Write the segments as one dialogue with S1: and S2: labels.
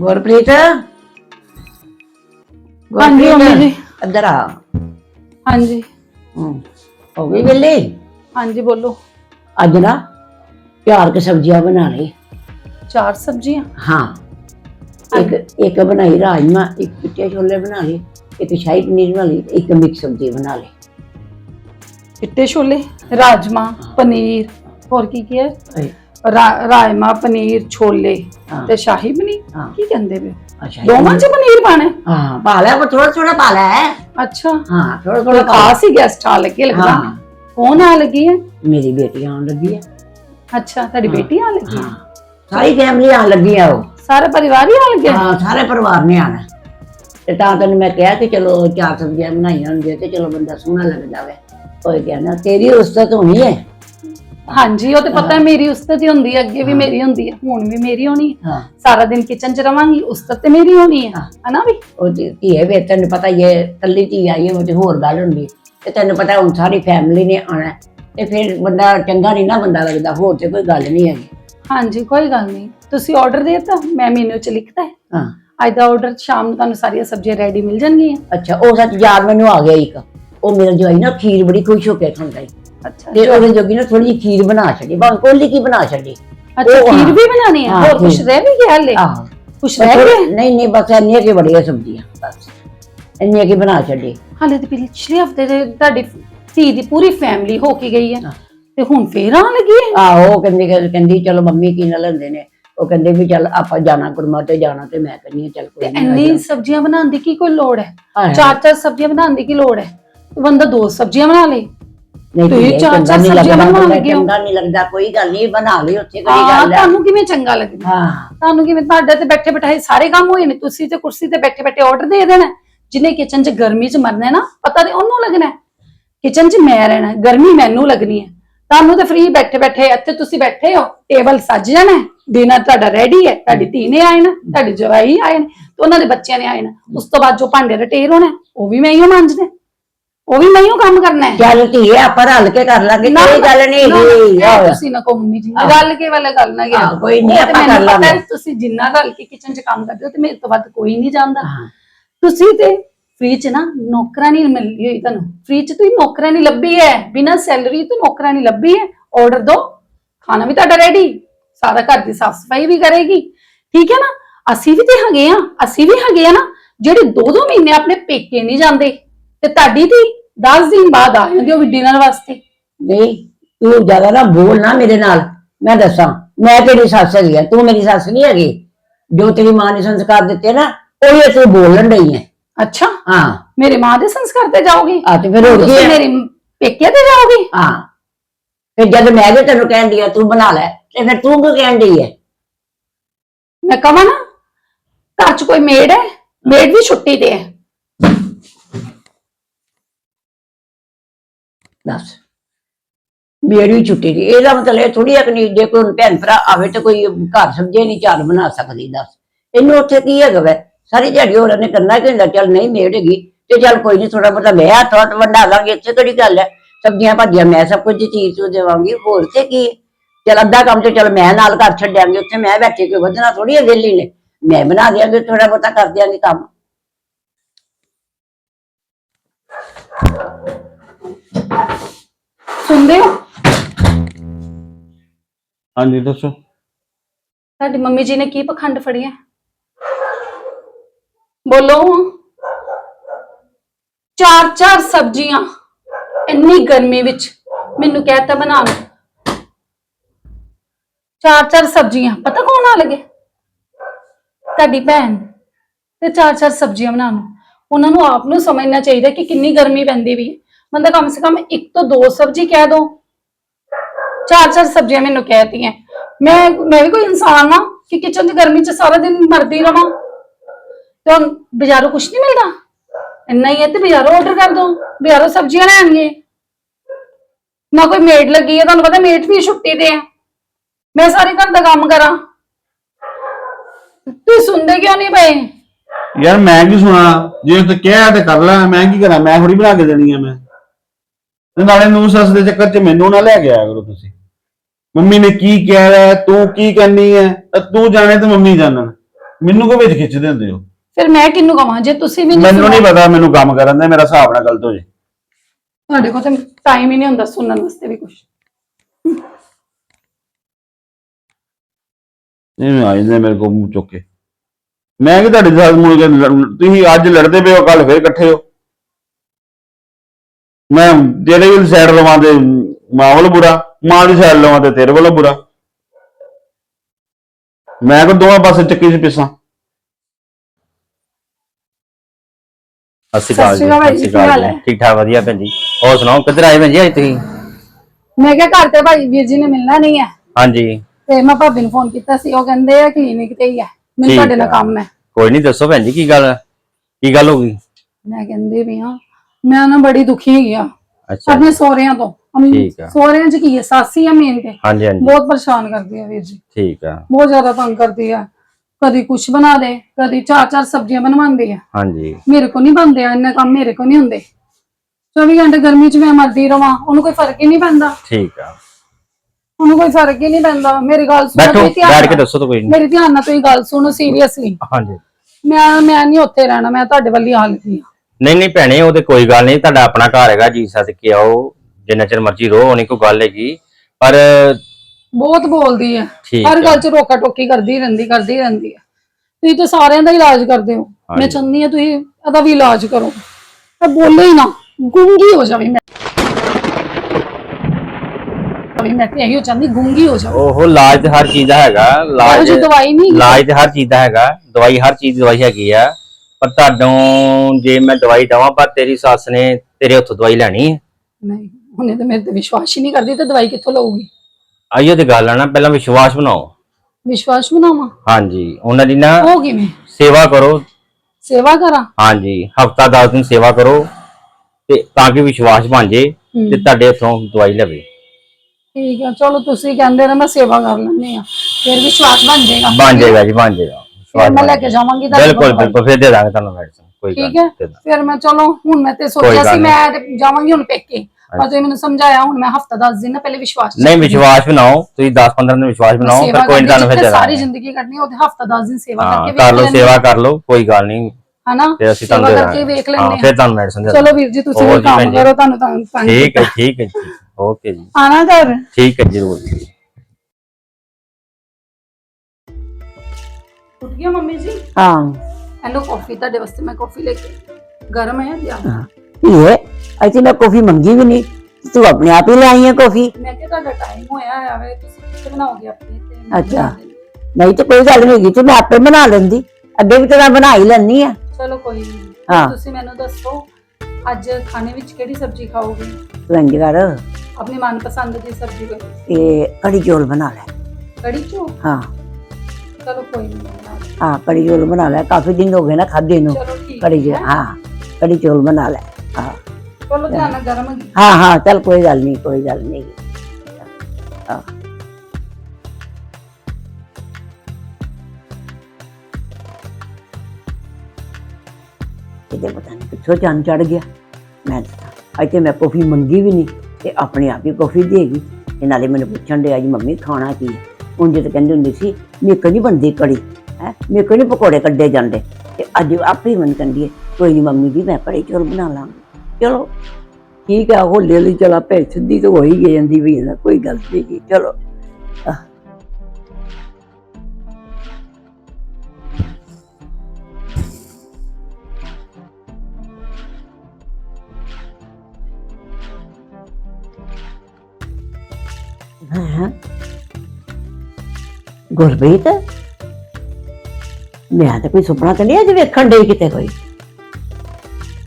S1: ਗੁਰਪ੍ਰੀਤ
S2: ਹਾਂਜੀ, ਮੰਮੀ
S1: ਗੁਰਪ੍ਰੀਤ,
S2: ਜੀ।
S1: ਇੱਧਰ ਆ।
S2: ਹਾਂਜੀ।
S1: ਹੂੰ ਹੋ ਗਈ ਵੇਲੇ?
S2: ਹਾਂਜੀ ਬੋਲੋ।
S1: ਅੱਜ ਨਾ ਚਾਰ ਕੁ ਸਬਜ਼ੀਆਂ ਬਣਾ ਲਈ
S2: ਚਾਰ ਸਬਜ਼ੀਆਂ?
S1: ਹਾਂ। ਇੱਕ ਇੱਕ ਬਣਾਈ ਰਾਜਮਾ ਇੱਕ ਚਿੱਟੇ ਛੋਲੇ ਬਣਾ ਲਈ ਇੱਕ ਸ਼ਾਹੀ ਪਨੀਰ ਬਣਾ ਲਈ ਇੱਕ ਮਿਕਸ ਸਬਜ਼ੀ ਬਣਾ ਲਈ
S2: ਚਿੱਟੇ ਛੋਲੇ ਰਾਜਮਾ ਪਨੀਰ ਹੋਰ ਕੀ ਕੀ ਹੈ?
S1: ਅਏ,
S2: ਰਾ- ਰਾਜਮਾ ਪਨੀਰ ਛੋਲੇ
S1: ਹਾਂ।
S2: ਤੇ ਸ਼ਾਹੀ ਪਨੀਰ?
S1: ਹਾਂ।
S2: ਕੀ ਕਹਿੰਦੇ ਵੇ
S1: ਅੱਛਾ
S2: ਦੋਵਾਂ ਚ ਪਨੀਰ ਪਾਣਾ? ਹੈ?
S1: ਹਾਂ ਪਾ ਲਿਆ ਥੋੜਾ ਥੋੜਾ ਪਾ ਲਿਆ
S2: ਅੱਛਾ।
S1: ਹਾਂ ਥੋੜਾ ਥੋੜਾ ਪਾ
S2: ਖਾਸ ਹੀ ਗੈਸਟ ਆ ਲੱਗੇ ਲੱਗਦਾ।
S1: ਹਾਂ।
S2: ਕੌਣ ਆ ਲੱਗੀ ਹੈ?
S1: ਮੇਰੀ ਬੇਟੀ ਆਉਣ ਲੱਗੀ ਹੈ।
S2: ਅੱਛਾ ਤੁਹਾਡੀ। ਬੇਟੀ ਆ ਲੱਗੀ ਹੈ?
S1: ਹਾਂ। ਸਾਰੀ ਫੈਮਿਲੀ ਆਉਣ ਲੱਗੀ ਆ ਉਹ।
S2: ਸਾਰਾ ਪਰਿਵਾਰ ਹੀ ਆ ਲੱਗਿਆ
S1: ਹਾਂ ਸਾਰੇ ਪਰਿਵਾਰ ਨੇ ਆਣਾ ਤੇ ਤਾਂ ਤੈਨੂੰ ਮੈਂ ਕਿਹਾ ਕਿ ਚਲੋ ਚਾਰ ਸਬਜ਼ੀਆਂ ਬਣਾਈਆਂ ਹੁੰਦੀਆਂ ਤੇ ਚਲੋ ਬੰਦਾ ਸੋਹਣਾ ਲੱਗਦਾ ਵੇ ਕੋਈ ਕਹਿੰਦਾ ਤੇਰੀ ਉਸਤਤ ਹੋਣੀ ਹੈ।
S2: ਹਾਂਜੀ ਉਹ ਤੇ ਪਤਾ ਹੈ ਮੇਰੀ ਉਸਤਤ ਹੀ ਹੁੰਦੀ ਹੈ ਅੱਗੇ ਵੀ
S1: ਹਾਂ।
S2: ਮੇਰੀ ਹੁੰਦੀ ਹੈ ਹੁਣ ਵੀ ਮੇਰੀ ਹੋਣੀ ਹੈ।
S1: ਹਾਂ।
S2: ਸਾਰਾ ਦਿਨ ਕਿਚਨ 'ਚ ਰਵਾਂਗੀ ਉਸਤਤ ਤੇ ਮੇਰੀ ਹੋਣੀ ਹੈ
S1: ਹਾਂ।
S2: ਹਨਾ ਵੀ?
S1: ਉਹ ਧੀਏ ਵੇ ਤੈਨੂੰ ਪਤਾ ਹੀ ਹੈ ਕੱਲੀ ਧੀ ਆਈ ਹੈ ਉਹ ਤੇ ਹੋਰ ਗੱਲ ਹੁੰਦੀ ਤੇ ਤੈਨੂੰ ਪਤਾ ਹੁਣ ਸਾਰੀ ਫੈਮਿਲੀ ਨੇ ਆਣਾ ਤੇ ਫਿਰ ਬੰਦਾ ਚੰਗਾ ਨਹੀਂ ਨਾ ਬੰਦਾ ਲੱਗਦਾ ਹੋਰ ਤੇ ਕੋਈ ਗੱਲ ਨਹੀਂ ਹੈਗੀ।
S2: ਹਾਂਜੀ ਕੋਈ ਗੱਲ ਨਹੀਂ। ਤੁਸੀਂ ਆਰਡਰ ਦੇ ਦਿੱਤਾ? ਮੈਂ ਮੈਨੂ 'ਚ ਲਿਖਤਾ ਹੈ।
S1: ਹਾਂ।
S2: ਅੱਜ ਦਾ ਆਰਡਰ ਸ਼ਾਮ ਨੂੰ ਤੁਹਾਨੂੰ ਸਾਰੀਆਂ ਸਬਜ਼ੀਆਂ ਰੈਡੀ ਮਿਲ ਜਾਣਗੀਆਂ।
S1: ਅੱਛਾ ਉਹ ਸੱਚ ਯਾਦ ਮੈਨੂੰ ਆ ਗਿਆ ਇੱਕ। ਉਹ ਮੇਰਾ ਜਵਾਈ ਨਾ ਖੀਰ ਬੜੀ ਖੁਸ਼ ਹੋ ਕੇ ਖਾਂਦਾ ਈ
S2: ਅੱਛਾ
S1: ਤੇ ਉਹਦੇ ਜੋਗੀ ਨਾ ਥੋੜੀ ਜਿਹੀ ਖੀਰ ਬਣਾ ਛੱਡੀ ਬਸ ਕੋਲੀ ਕੀ ਬਣਾ ਛੱਡੀ।
S2: ਅੱਛਾ
S1: ਉਹ
S2: ਖੀਰ। ਵੀ ਬਣਾਣੀ ਹੈ
S1: ਹਾਂ,
S2: ਹੋਰ ਕੁਝ
S1: ਖੀਰ।
S2: ਰਹਿ ਵੀ ਗਿਆ ਹਲੇ?
S1: ਆਹੋ।
S2: ਕੁਝ ਰਹਿ
S1: ਥੋੜ੍ਹੀ-
S2: ਗਿਆ?
S1: ਨਹੀਂ ਨਹੀਂ ਬਸ ਇੰਨੀਆਂ ਕੀ ਬੜੀਆਂ ਸਬਜ਼ੀਆਂ ਬਸ। ਇੰਨੀਆਂ ਕੀ ਬਣਾ ਛੱਡੀ।
S2: ਹਲੇ ਤੇ ਪਿਛਲੇ ਹਫ਼ਤੇ ਦੇ ਤੁਹਾਡੀ ਧੀ ਦੀ ਪੂਰੀ ਫੈਮਿਲੀ ਹੋ ਕੇ ਗਈ ਹੈ
S1: ਹਾਂ।
S2: ਤੇ ਹੁਣ ਫੇਰ ਆਉਣ ਲੱਗੀ ਹੈ
S1: ਆਹੋ ਉਹ ਕਹਿੰਦੀ ਕਹਿੰਦੀ ਚਲੋ ਮੰਮੀ ਕੀ ਨਾ ਲੈਂਦੇ ਨੇ। ਉਹ ਕਹਿੰਦੇ ਵੀ ਚੱਲ ਆਪਾਂ ਜਾਣਾ ਗੁਰਮਾ ਤੇ ਜਾਣਾ ਤੇ ਮੈਂ ਕਹਿੰਦੀ ਹਾਂ ਚੱਲ
S2: ਤੇ
S1: ਕੋਈ
S2: ਇੰਨੀ ਸਬਜ਼ੀਆਂ ਬਣਾਉਣ ਦੀ ਕੀ ਕੋਈ ਲੋੜ ਹੈ?
S1: ਨਹੀਂ
S2: ਚਾਰ ਚਾਰ ਸਬਜ਼ੀਆਂ ਬਣਾਉਣ ਦੀ ਕੀ ਲੋੜ ਹੈ? ਤੇ ਬੰਦਾ ਦੋ ਸਬਜ਼ੀਆਂ ਬਣਾ ਲੇ।
S1: ਨਹੀਂ
S2: ਤੁਸੀਂ
S1: ਧੀਏ,
S2: ਚਾਰ- ਚਾਰ ਸਬਜ਼ੀਆਂ ਬਣਾਉਣ ਲੱਗੇ ਹੋ।
S1: ਚੰਗਾ ਨਹੀਂ ਲੱਗਦਾ ਕੋਈ ਗੱਲ ਨਹੀਂ ਬਣਾ ਲਈ ਉੱਥੇ ਕੋਈ
S2: ਹਾਂ
S1: ਗੱਲ ਹੈ।
S2: ਤੁਹਾਨੂੰ ਕਿਵੇਂ ਚੰਗਾ ਲੱਗਦਾ?
S1: ਹਾਂ।
S2: ਤੁਹਾਨੂੰ ਕਿਵੇਂ ਤੁਹਾਡੇ ਤੇ ਬੈਠੇ ਬਿਠਾਏ ਸਾਰੇ ਕੰਮ ਹੋਏ ਨੇ ਤੁਸੀਂ ਤੇ ਕੁਰਸੀ ਤੇ ਬੈਠੇ ਬੈਠੇ ਆਰਡਰ ਦੇ ਦੇਣਾ। ਹੈ। ਜਿਹਨੇ ਕਿਚਨ 'ਚ ਗਰਮੀ 'ਚ ਮਰਨਾ ਹੈ ਨਾ ਪਤਾ ਤੇ ਉਹਨੂੰ ਲੱਗਣਾ ਕਿਚਨ 'ਚ ਮੈਂ ਰਹਿਣਾ ਹੈ, ਗਰਮੀ ਮੈਨੂੰ ਲੱਗਣੀ ਹੈ। ਤੁਹਾਨੂੰ ਤੇ ਫ੍ਰੀ ਬੈਠੇ ਬੈਠੇ ਇੱਥੇ ਤੁਸੀਂ ਬੈਠੇ ਹੋ ਟੇਬਲ ਸੱਜ ਜਾਣਾ ਹੈ। ਡਿਨਰ ਤੁਹਾਡਾ ਰੈਡੀ ਹੈ ਤੁਹਾਡੀ ਧੀ ਨੇ ਆਏ ਨਾ ਤੁਹਾਡੀ ਜਵਾਈ ਆਏ ਨੇ ਤੇ ਉਹਨਾਂ ਦੇ ਬੱਚਿਆਂ ਨੇ ਆਏ ਨਾ। ਉਸ ਤੋਂ ਬਾਅਦ ਜੋ ਭਾਂਡੇ ਰਟੇਰ ਹੋਣਾ ਹੈ, ਉਹ ਵੀ ਮੈਂ ਹੀ ਹੈ। ਉਹ ਵੀ ਮੈਂ ਹੀ ਕੰਮ ਕਰਨਾ ਹੈ।
S1: ਚੱਲ ਧੀਏ ਆਪਾਂ ਰਲ ਕੇ ਕਰ ਲਾਂਗੇ
S2: ਨਾ,
S1: ਕੋਈ ਗੱਲ ਨਹੀਂ
S2: ਨਾ,
S1: ਹੈਗੀ
S2: ਇਹ
S1: ਆਹੋ।
S2: ਤੁਸੀਂ ਨਾ ਕਹੋ ਮੰਮੀ ਜੀ। ਗੱਲ ਕੇ ਵਾਲੇ ਗੱਲ ਨਾ
S1: ਆਹ, ਕੋਈ ਨਹੀਂ,
S2: ਤੇ
S1: ਆਪਾਂ
S2: ਮੈਨੂੰ
S1: ਕਰ ਲਾਂਗੇ।
S2: ਤੁਸੀਂ ਜਿੰਨਾ ਰਲ ਕੇ ਕਿਚਨ 'ਚ ਕੰਮ ਕਰਦੇ ਹੋ ਤੇ ਮੇਰੇ ਤੋਂ ਵੱਧ ਕੋਈ ਨਹੀਂ ਜਾਣਦਾ।
S1: ਹਾਂ।
S2: ਤੁਸੀਂ ਤੇ ਫ੍ਰੀ 'ਚ ਨਾ ਨੌਕਰਾਨੀ ਮਿਲਦੀ ਹੋਈ ਤੁਹਾਨੂੰ। ਫ੍ਰੀ 'ਚ ਤੁਸੀਂ ਨੌਕਰਾਨੀ ਲੱਭੀ ਹੈ। ਬਿਨਾਂ ਸੈਲਰੀ ਤੋਂ ਨੌਕਰਾਨੀ ਲੱਭੀ ਹੈ। ਆਰਡਰ ਦੋ ਖਾਣਾ ਵੀ ਤੁਹਾਡਾ ਰੈਡੀ ਸਾਰਾ ਘਰ ਦੀ ਸਾਫ਼ ਸਫ਼ਾਈ ਵੀ ਕਰੇਗੀ। ਠੀਕ ਹੈ ਨਾ? ਅਸੀਂ ਵੀ ਤੇ ਹੈਗੇ ਆ ਅਸੀਂ ਵੀ ਹੈਗੇ ਆ ਨਾ ਜਿਹੜੇ ਦੋ ਦੋ ਮਹੀਨੇ ਆਪਣੇ ਪੇਕੇ ਨਹੀਂ ਜਾਂਦੇ। ਤੇ ਤੁਹਾਡੀ ਦੀ 10 ਦਿਨ ਬਾਅਦ ਆ ਜਾਂਦੀ ਉਹ ਵੀ ਡਿਨਰ ਵਾਸਤੇ।
S1: ਨਹੀਂ ਤੂੰ ਜ਼ਿਆਦਾ ਨਾ ਬੋਲ ਨਾ ਮੇਰੇ ਨਾਲ। ਮੈਂ ਦੱਸਾਂ ਮੈਂ ਤੇਰੀ ਸੱਸ ਹੈਗੀ ਆ ਤੂੰ ਮੇਰੀ ਸੱਸ ਨਹੀਂ ਹੈਗੀ। ਜੋ ਤੇਰੀ ਮਾਂ ਨੇ ਸੰਸਕਾਰ ਦਿੱਤੇ ਨਾ ਉਹੀ ਤੂੰ ਬੋਲਣ ਰਹੀ ਹੈ
S2: ਅੱਛਾ
S1: ਹਾਂ।
S2: ਮੇਰੇ ਮਾਂ ਦੇ ਸੰਸਕਾਰ ਤੇ ਜਾਓਗੇ?
S1: ਆ ਤੇ ਫਿਰ ਹੋ
S2: ਤੁਸੀਂ ਮੇਰੇ ਪੇਕੇ ਤੇ ਜਾਓਗੇ?
S1: ਹਾਂ। ਫਿਰ ਜਦ ਮੈਂ ਜੇ ਤੈਨੂੰ ਕਹਿਣ ਦੀ ਆ ਤੂੰ ਬਣਾ ਲੈ ਤੇ ਫਿਰ ਤੂੰ ਕਿਉਂ ਕਹਿਣ ਦੀ ਹੈ
S2: ਮੈਂ ਕਹਾਂ ਨਾ ਘਰ 'ਚ ਕੋਈ ਮੇਡ ਹੈ ਮੇਡ ਵੀ ਛੁੱਟੀ ਤੇ ਹੈ।
S1: ਦੱਸ। ਮੇਰੀ ਛੁੱਟੀ ਦੀ। ਇਹਦਾ ਮਤਲਬ ਇਹ ਥੋੜੀ ਹੈ ਜੇ ਕੋਈ ਭੈਣ ਭਰਾ ਆਵੇ ਤੇ ਕੋਈ ਘਰ ਸਮਝੇ ਨਹੀਂ ਚਾਰ ਬਣਾ ਸਕਦੀ, ਦੱਸ। ਇਹਨੂੰ ਉੱਥੇ ਕੀ ਹੈਗਾ ਵੈ? ਸਾਰੀ ਦਿਹਾੜੀ ਹੋਰ ਨੇ ਕਰਨਾ ਕਿ ਹੁੰਦਾ ਚੱਲ ਨਹੀਂ, ਮੇੜ ਤੇ ਚੱਲ ਕੋਈ ਨਹੀਂ ਥੋੜਾ ਬਹੁਤਾ ਲੈ ਆ ਥੋੜਾ ਵੰਡਾ ਲਾਂਗੇ, ਇੱਥੇ ਕਿਹੜੀ ਗੱਲ ਹੈ? ਸਬਜ਼ੀਆਂ ਭਾਜੀਆਂ, ਮੈਂ ਸਭ ਕੁਝ ਚੀਜ਼ ਤੋਂ ਦੇਵਾਂਗੀ, ਹੋਰ ਤੇ ਕੀ? ਹੈ? ਚੱਲ ਅੱਧਾ ਕੰਮ ਤੇ ਚੱਲ ਮੈਂ ਨਾਲ ਘਰ ਛੱਡਾਂਗੇ ਉੱਥੇ ਮੈਂ ਬੈਠੇ ਕੋਈ ਵਧਣਾ ਥੋੜੀ ਹੈ ਵਿਹਲੀ ਨੇ। ਮੈਂ ਬਣਾ ਦਿਆਂਗੇ ਥੋੜਾ ਬਹੁਤਾ ਕਰ ਦਿਆਂਗੇ ਕੰਮ।
S2: ਸੁਣਦੇ ਹੋ?
S3: ਹਾਂਜੀ ਦੱਸੋ।
S2: ਤੁਹਾਡੀ ਮੰਮੀ ਜੀ ਨੇ ਕੀ ਪਖੰਡ ਫੜਿਆ ਬੋਲੋ ਚਾਰ ਚਾਰ ਸਬਜ਼ੀਆਂ ਇੰਨੀ ਗਰਮੀ ਵਿੱਚ ਮੈਨੂੰ ਕਹਿਤਾ ਬਣਾ ਲਓ। ਚਾਰ ਚਾਰ ਸਬਜ਼ੀਆਂ ਪਤਾ ਕੌਣ ਆ ਲਗੇ? ਤੁਹਾਡੀ ਭੈਣ ਤੇ ਚਾਰ ਚਾਰ ਸਬਜ਼ੀਆਂ ਬਣਾ ਲਓ ਉਹਨਾਂ ਨੂੰ ਆਪ ਨੂੰ ਸਮਝਣਾ ਚਾਹੀਦਾ ਕਿ ਕਿੰਨੀ ਗਰਮੀ ਪੈਂਦੀ ਵੀ ਹੈ। ਬੰਦਾ ਕਮ ਸੇ ਕਮ ਇੱਕ ਤੋਂ ਦੋ ਸਬਜ਼ੀ ਕਹਿ ਦੋ। ਚਾਰ ਚਾਰ ਸਬਜ਼ੀਆਂ ਮੈਨੂੰ ਕਹਿਤੀਆਂ। ਮੈਂ ਮੈਂ ਵੀ ਕੋਈ ਇਨਸਾਨ ਆ ਕਿ ਕਿਚਨ ਦੀ ਗਰਮੀ 'ਚ ਸਾਰਾ ਦਿਨ ਮਰਦੀ ਰਵਾਂ। ਤੇ ਬਾਜ਼ਾਰੋਂ ਕੁਝ ਨਹੀਂ ਮਿਲਦਾ। ਇੰਨਾ ਹੀ ਹੈ ਤੇ ਬਾਜ਼ਾਰੋਂ ਆਰਡਰ ਕਰ ਦੋ। ਬਾਜ਼ਾਰੋਂ ਸਬਜ਼ੀਆਂ ਲੈਣਗੇ ਨਾ ਕੋਈ ਮੇਡ ਲੱਗੀ ਹੈ, ਤੁਹਾਨੂੰ ਪਤਾ ਮੇਡ ਵੀ ਛੁੱਟੀ ਤੇ ਆ ਮੈਂ ਸਾਰੇ ਘਰ ਦਾ ਕੰਮ ਕਰਾਂ। ਤੁਸੀਂ ਸੁਣਦੇ ਕਿਉਂ ਨਹੀਂ ਪਏ?
S3: ਯਾਰ ਮੈਂ ਕੀ ਸੁਣਾ? ਜੇ ਤੂੰ ਕਿਹਾ ਤੇ ਕਰ ਲੈ ਮੈਂ ਕੀ ਕਰਾਂ? ਮੈਂ ਥੋੜੀ ਬਣਾ ਕੇ ਦੇਣੀ ਆ ਮੈਂ। ਤੇ ਨਾਲੇ ਨੂੰ ਸੱਸ ਦੇ ਚੱਕਰ 'ਚ ਮੈਨੂੰ ਨਾ ਲੈ ਕੇ ਆਇਆ ਕਰੋ ਤੁਸੀਂ। ਮੰਮੀ ਨੇ ਕੀ ਕਿਹਾ ਹੈ ਤੂੰ ਕੀ ਕਰਨੀ ਹੈ? ਤਾਂ ਤੂੰ ਜਾਣੇ ਤੇ ਮੰਮੀ ਜਾਣਨ। ਮੈਨੂੰ ਕੋ ਵਿੱਚ ਖਿੱਚਦੇ ਹੁੰਦੇ ਹੋ?
S2: ਫਿਰ ਮੈਂ ਕਿਹਨੂੰ ਕਵਾਂ? ਜੇ ਤੁਸੀਂ ਵੀ ਨਹੀਂ
S3: ਮੈਨੂੰ ਨਹੀਂ ਪਤਾ ਮੈਨੂੰ ਕੰਮ ਕਰਨ ਦਾ ਮੇਰਾ ਹਿਸਾਬ ਨਾਲ ਗਲਤ ਹੋ ਜੇ।
S2: ਤੁਹਾਡੇ ਕੋਲ ਤਾਂ ਟਾਈਮ ਹੀ ਨਹੀਂ ਹੁੰਦਾ ਸੁਣਨ ਵਾਸਤੇ ਵੀ ਕੁਝ
S3: ਇਹ ਆ ਜਾਂਦੇ ਮੇਰੇ ਕੋਲ ਮੂੰਹ ਚੁੱਕ ਮੈਂ ਕਿ ਤੁਹਾਡੇ ਸਾਥ ਮੁੜ ਕੇ ਤੁਸੀਂ ਅੱਜ ਲੜਦੇ ਪਏ ਹੋ ਕੱਲ ਫੇਰ ਇਕੱਠੇ ਹੋ। ਮੈਂ ਤੇਰੇ ਵੀ ਸਾਈਡ ਲਵਾਂ ਤੇ ਮਾਂ ਵੱਲ ਬੁਰਾ ਮਾਂ ਦੀ ਸਾਈਡ ਲਵਾਂ ਤੇ ਤੇਰੇ ਵੱਲ ਬੁਰਾ। ਮੈਂ ਕੋ ਦੋਵਾਂ ਪਾਸੇ ਚੱਕੀ 'ਚ ਪਿਸਾਂ
S4: ਅਕਾਲ
S2: ਸਤਿ ਸ਼੍ਰੀ ਅਕਾਲ ਭਾਈ ਜੀ,
S4: ਸਤਿ
S2: ਕੀ
S4: ਸ਼੍ਰੀ
S2: ਹਾਲ। ਹੈ?
S4: ਠੀਕ ਠਾਕ ਵਧੀਆ ਭੈਣ ਜੀ। ਹੋਰ ਸੁਣਾਓ ਕਿੱਧਰ ਆਏ ਭੈਣ ਜੀ ਅੱਜ ਤੁਸੀਂ?
S2: ਮੈਂ ਕਿਹਾ ਘਰ ਤੇ ਭਾਈ ਵੀਰ ਜੀ ਨੇ ਮਿਲਣਾ ਨਹੀਂ ਹੈ।
S4: ਹਾਂਜੀ।
S2: ਤੇ ਮੈਂ ਭਾਬੀ ਨੂੰ ਫੋਨ ਕੀਤਾ ਸੀ ਉਹ ਕਹਿੰਦੇ ਆ ਕਲੀਨਿਕ ਤੇ ਹੀ ਹੈ। ਮੈਨੂੰ
S4: ਠੀਕ
S2: ਤੁਹਾਡੇ ਨਾਲ
S4: ਆ।
S2: ਕੰਮ ਹੈ।
S4: ਕੋਈ ਨਹੀਂ ਦੱਸੋ ਭੈਣ ਜੀ ਕੀ ਗੱਲ ਕੀ ਗੱਲ ਹੋ ਗਈ?
S2: ਮੈਂ ਕਹਿੰਦੀ ਵੀ ਹਾਂ ਮੈਂ ਨਾ ਬੜੀ ਦੁਖੀ ਹੈਗੀ ਆ।
S4: ਅੱਛਾ।
S2: ਆਪਣੇ ਸਹੁਰਿਆਂ ਤੋਂ। ਅਮ
S4: ਠੀਕ ਆ।
S2: ਸਹੁਰਿਆਂ ਚ ਕੀ ਹੈ ਸਾਸੀ ਆ ਮੇਨ ਤੇ।
S4: ਹਾਂਜੀ ਹਾਂਜੀ।
S2: ਬਹੁਤ ਪਰੇਸ਼ਾਨ ਕਰਦੀ ਆ ਵੀਰ ਜੀ।
S4: ਠੀਕ ਆ।
S2: ਬਹੁਤ ਜ਼ਿਆਦਾ ਤੰਗ ਕਰਦੀ ਆ। ਕਦੀ ਕੁਛ ਬਣਾ ਦੇ ਕਦੀ ਚਾਰ ਚਾਰ ਸਬਜ਼ੀਆਂ ਬਣਵਾਉਂਦੀ ਆ।
S4: ਹਾਂਜੀ।
S2: ਮੇਰੇ ਕੋ ਨਹੀਂ ਬਣਦੇ ਆ ਇੰਨੇ ਕੰਮ ਮੇਰੇ ਕੋ ਨਹੀਂ ਹੁੰਦੇ। 24 ਘੰਟੇ ਗਰਮੀ ਚ ਮੈਂ ਮਰਦੀ ਰਵਾਂ ਉਹਨੂੰ ਕੋਈ ਫ਼ਰਕ ਹੀ ਨਹੀਂ ਪੈਂਦਾ।
S4: ਠੀਕ ਆ।
S2: ਉਹਨੂੰ ਕੋਈ ਫ਼ਰਕ ਹੀ ਨਹੀਂ ਪੈਂਦਾ। ਮੇਰੀ ਗੱਲ ਸੁਣੋ
S4: ਬੈਠੋ
S2: ਤੁਸੀਂ
S4: ਬੈਠ ਕੇ
S2: ਨਾਲ।
S4: ਦੱਸੋ ਤਾਂ ਕੋਈ ਨਹੀਂ।
S2: ਮੇਰੀ ਧਿਆਨ ਨਾਲ ਤੁਸੀਂ ਗੱਲ ਸੁਣੋ ਸੀਰੀਅਸਲੀ
S4: ਹਾਂਜੀ।
S2: ਮੈਂ ਮੈਂ ਨਹੀਂ ਉੱਥੇ ਰਹਿਣਾ ਮੈਂ ਤੁਹਾਡੇ ਵੱਲ ਹੀ ਹਾਲ ਕੀ ਆ
S4: ਨਹੀਂ ਨਹੀਂ ਭੈਣੇ ਉਹ ਤੇ ਕੋਈ ਗੱਲ ਨਹੀਂ ਤੁਹਾਡਾ ਆਪਣਾ ਘਰ ਹੈਗਾ ਜੀ ਸੱਦ ਕੇ ਆਓ ਜਿੰਨਾ ਚਿਰ ਮਰਜ਼ੀ ਰਹੋ ਨਹੀਂ ਕੋਈ ਗੱਲ ਹੈਗੀ। ਪਰ
S2: ਬਹੁਤ ਬੋਲਦੀ
S4: ਠੀਕ
S2: ਹਰ। ਗੱਲ 'ਚ ਰੋਕਾ ਟੋਕੀ ਕਰਦੀ ਰਹਿੰਦੀ ਕਰਦੀ ਰਹਿੰਦੀ ਹੈ ਤੁਸੀਂ ਤਾਂ ਸਾਰਿਆਂ ਦਾ ਇਲਾਜ ਕਰਦੇ ਹੋ। ਮੈਂ। ਚਾਹੁੰਦੀ ਹਾਂ ਤੁਸੀਂ ਇਹਦਾ ਵੀ ਇਲਾਜ ਕਰੋ। ਤਾਂ ਬੋਲੇ ਹੀ ਨਾ ਗੂੰਗੀ ਹੋ ਜਾਵੇ ਮੈਂ। ਵੀ ਮੈਂ ਤੇ ਇਹੀ ਚਾਹੁੰਦੀ ਗੂੰਗੀ ਹੋ ਜਾਵੇ।
S4: ਉਹ ਇਲਾਜ ਤੇ ਹਰ ਚੀਜ਼ ਦਾ ਹੈਗਾ
S2: ਉਹ
S4: ਇਲਾਜ
S2: ਜੀ ਦਵਾਈ ਨਹੀਂ
S4: ਇਲਾਜ ਤੇ ਹਰ ਚੀਜ਼ ਦਾ ਹੈਗਾ ਦਵਾਈ ਹਰ ਚੀਜ਼ ਦੀ ਦਵਾਈ ਹੈਗੀ ਆ। ਪਰ ਤੁਹਾਨੂੰ ਜੇ ਮੈਂ ਦਵਾਈ ਦਵਾਂ ਪਰ ਤੇਰੀ ਸੱਸ ਨੇ ਤੇਰੇ ਹੱਥੋਂ ਦਵਾਈ ਲੈਣੀ ਹੈ?
S2: ਨਹੀਂ ਉਹਨੇ ਤਾਂ ਮੇਰੇ ਤੇ ਵਿਸ਼ਵਾਸ ਹੀ ਨਹੀਂ ਕਰਦੀ ਤੇ ਦਵਾਈ ਕਿੱਥੋਂ ਲਊਗੀ?
S4: ਆਈਓ ਤੇ ਗੱਲ ਆ ਨਾ ਪਹਿਲਾਂ ਵਿਸ਼ਵਾਸ ਬਣਾਓ।
S2: ਵਿਸ਼ਵਾਸ ਬਣਾਵਾਂ?
S4: ਹਾਂਜੀ ਉਹਨਾਂ ਦੀ ਨਾ
S2: ਉਹ ਕਿਵੇਂ?
S4: ਸੇਵਾ ਕਰੋ।
S2: ਸੇਵਾ ਕਰਾਂ?
S4: ਹਾਂਜੀ ਹਫਤਾ 10 ਦਿਨ ਸੇਵਾ ਕਰੋ ਤੇ ਤਾਂ ਕਿ ਵਿਸ਼ਵਾਸ ਬਣ ਜੇ ਤੇ ਤੁਹਾਡੇ ਹੱਥੋਂ ਦਵਾਈ ਲਵੇ।
S2: ਠੀਕ ਹੈ ਚਲੋ ਤੁਸੀਂ ਕਹਿੰਦੇ ਨਾ ਮੈਂ ਸੇਵਾ ਕਰ ਲੈਂਦੀ ਆ ਫਿਰ ਵਿਸ਼ਵਾਸ ਬਣ ਜਾਏਗਾ।
S4: ਬਣ ਜਾਏਗਾ ਜੀ ਬਣ ਜਾਏਗਾ।
S2: ਫਿਰ ਮੈਂ ਲੈ ਕੇ ਜਾਵਾਂਗੀ ਤੁਹਾਡੇ
S4: ਬਿਲਕੁਲ
S2: ਕੋਲ।
S4: ਬਿਲਕੁਲ ਫਿਰ ਦੇ ਦਾਂਗੇ ਤੁਹਾਨੂੰ ਮੈਡੀਸਨ ਕੋਈ ਗੱਲ
S2: ਠੀਕ ਹੈ। ਫਿਰ ਮੈਂ ਚਲੋ ਹੁਣ ਮੈਂ ਤੇ ਸੋਚਿਆ
S4: ਗੱਲ
S2: ਸੀ
S4: ਨਹੀਂ।
S2: ਮੈਂ ਤੇ ਜਾਵਾਂਗੀ ਹੁਣ ਪੇਕੇ ਪਰ ਤੁਸੀਂ ਮੈਨੂੰ ਸਮਝਾਇਆ ਹੁਣ ਮੈਂ ਹਫਤਾ 10 ਦਿਨ ਨਾ ਪਹਿਲੇ ਵਿਸ਼ਵਾਸ
S4: ਨਹੀਂ ਵਿਸ਼ਵਾਸ ਬਣਾਓ ਤੁਸੀਂ 10 15 ਦਿਨ ਵਿਸ਼ਵਾਸ ਬਣਾਓ
S2: ਸੇਵਾ
S4: ਫਿਰ ਕੋਈ ਨਹੀਂ ਤੁਹਾਨੂੰ ਫਿਰ
S2: ਕਰਨੀ,
S4: ਦੇ
S2: ਜਿੱਥੇ ਸਾਰੀ
S4: ਦਾਂਗੇ।
S2: ਜ਼ਿੰਦਗੀ ਕੱਟਣੀ ਉਹਦੇ ਹਫਤਾ 10 ਦਿਨ ਸੇਵਾ
S4: ਹਾਂ
S2: ਕਰਕੇ
S4: ਕਰ ਲਓ
S2: ਲੈਂਦੇ
S4: ਸੇਵਾ ਕਰ ਲਓ ਕੋਈ ਗੱਲ ਨਹੀਂ।
S2: ਹਨਾ?
S4: ਤੇ ਅਸੀਂ
S2: ਸੇਵਾ
S4: ਤੁਹਾਨੂੰ ਦੇ
S2: ਕਰਕੇ ਵੇਖ
S4: ਹਾਂ
S2: ਲੈਂਦੇ
S4: ਫਿਰ
S2: ਆ
S4: ਤੁਹਾਨੂੰ ਮੈਡੀਸਨ ਦੇ
S2: ਚਲੋ ਵੀਰ ਜੀ ਤੁਸੀਂ ਵੀ ਕੰਮ। ਕਰੋ ਤੁਹਾਨੂੰ ਤਾਂ
S4: ਠੀਕ ਹੈ ਠੀਕ ਹੈ ਜੀ ਓਕੇ ਜੀ।
S2: ਆਣਾ ਘਰ?
S4: ਠੀਕ ਹੈ ਜਰੂਰ।
S2: ਉੱਠ ਗਿਆ ਮੰਮੀ ਜੀ?
S1: ਹਾਂ।
S2: ਹੈਲੋ ਕਾਫੀ ਤੁਹਾਡੇ ਵਾਸਤੇ ਮੈਂ ਕਾਫੀ ਲੈ ਕੇ ਗਰਮ ਹੈ ਜਾਂ
S1: ਇਹ ਅਜੀ ਮੈਂ ਕਾਫੀ ਮੰਗੀ ਵੀ ਨਹੀਂ। ਤੂੰ ਆਪਣੇ ਆਪ ਹੀ ਲੈ ਆਈ ਹੈ ਕਾਫੀ
S2: ਮੈਂ ਕਿਹਾ ਤੁਹਾਡਾ ਟਾਈਮ ਹੋਇਆ ਹੈ ਵੇ ਤੁਸੀਂ ਕਿੱਥੇ ਬਣਾਓਗੇ ਆਪਣੇ ਤੇ ਮੈਂ
S1: ਅੱਛਾ।
S2: ਬਣਾ ਦਿੰਦੀ।
S1: ਨਹੀਂ ਤੇ ਕੋਈ ਗੱਲ ਨਹੀਂ ਹੈਗੀ ਤੇ ਮੈਂ ਆਪੇ ਬਣਾ ਲੈਂਦੀ। ਅੱਗੇ ਵੀ ਤਾਂ ਮੈਂ ਬਣਾ ਹੀ ਲੈਂਦੀ ਆ।
S2: ਚਲੋ ਕੋਈ ਨਹੀਂ
S1: ਹਾਂ।
S2: ਤੁਸੀਂ ਮੈਨੂੰ ਦੱਸੋ ਅੱਜ ਖਾਣੇ ਵਿੱਚ ਕਿਹੜੀ ਸਬਜ਼ੀ ਖਾਓਗੇ?
S1: ਲੰਜ ਕਰ
S2: ਆਪਣੀ ਮਨਪਸੰਦ ਦੀ ਸਬਜ਼ੀ ਕੋਈ?
S1: ਤੇ ਕੜੀ ਚੌਲ ਬਣਾ ਲੈ।
S2: ਕੜੀ ਚੋ
S1: ਹਾਂ।
S2: ਚਲੋ ਕੋਈ ਨਹੀਂ ਬਣਾ ਲਓ।
S1: ਹਾਂ ਕੜੀ ਚੌਲ ਬਣਾ ਲੈ ਕਾਫੀ ਦਿਨ ਹੋ ਗਏ ਨਾ ਖਾਦੇ ਨੂੰ।
S2: ਚਲੋ ਠੀਕ
S1: ਕੜੀ
S2: ਹਾਂ।
S1: ਕੜੀ ਚੌਲ ਬਣਾ ਲੈ ਹਾਂ।
S2: ਚਲੋ ਧਿਆਨ ਨਾਲ ਗਰਮ ਹੀ
S1: ਹਾਂ ਹਾਂ ਚੱਲ ਕੋਈ ਗੱਲ ਨਹੀਂ ਕੋਈ ਗੱਲ ਨਹੀਂ ਹਾਂ। ਇਹਦੇ ਪਤਾ ਨਹੀਂ ਕਿੱਥੋਂ ਚੰਨ ਚੜ ਗਿਆ। ਮੈਂ ਦੱਸਾਂ। ਅੱਜ ਤੇ ਮੈਂ ਕੌਫੀ ਮੰਗੀ ਵੀ ਨਹੀਂ ਤੇ ਆਪਣੇ ਆਪ ਹੀ ਕੌਫੀ ਦੇਗੀ ਤੇ ਨਾਲੇ ਮੈਨੂੰ ਪੁੱਛਣ ਦੇ ਜੀ ਮੰਮੀ ਖਾਣਾ ਕੀ ਹੈ? ਉਂਝ ਤਾਂ ਕਹਿੰਦੇ ਹੁੰਦੇ ਸੀ, ਮੇਰੇ ਨਹੀਂ ਬਣਦੀ ਕੜੀ, ਹੈ? ਮੇਰੇ ਨਹੀਂ ਪਕੌੜੇ ਕੱਢੇ ਜਾਂਦੇ। ਤੇ ਅੱਜ ਆਪੇ ਮਨ ਕਹਿੰਦੀ ਹੈ, ਕੋਈ ਨਹੀਂ ਮੰਮੀ ਜੀ, ਮੈਂ ਕੜੀ ਚੌਲ ਬਣਾ ਲਾਂਗੀ। ਚਲੋ, ਠੀਕ ਹੈ ਹੋਲੇ ਹੌਲੀ ਚਲਾ ਭੈ ਸਿੱਧੀ ਤਾਂ ਹੋ ਹੀ ਜਾਂਦੀ ਵੀ ਨਾ ਕੋਈ ਗੱਲ ਨਹੀਂ ਚਲੋ। ਹਾਂ? ਗੁਰਬੀਤ ਮੈਂ ਤਾਂ ਕੋਈ ਸੁਪਨਾ ਤਾਂ ਨਹੀਂ ਅੱਜ ਵੇਖਣ ਡਈ ਕਿਤੇ ਕੋਈ।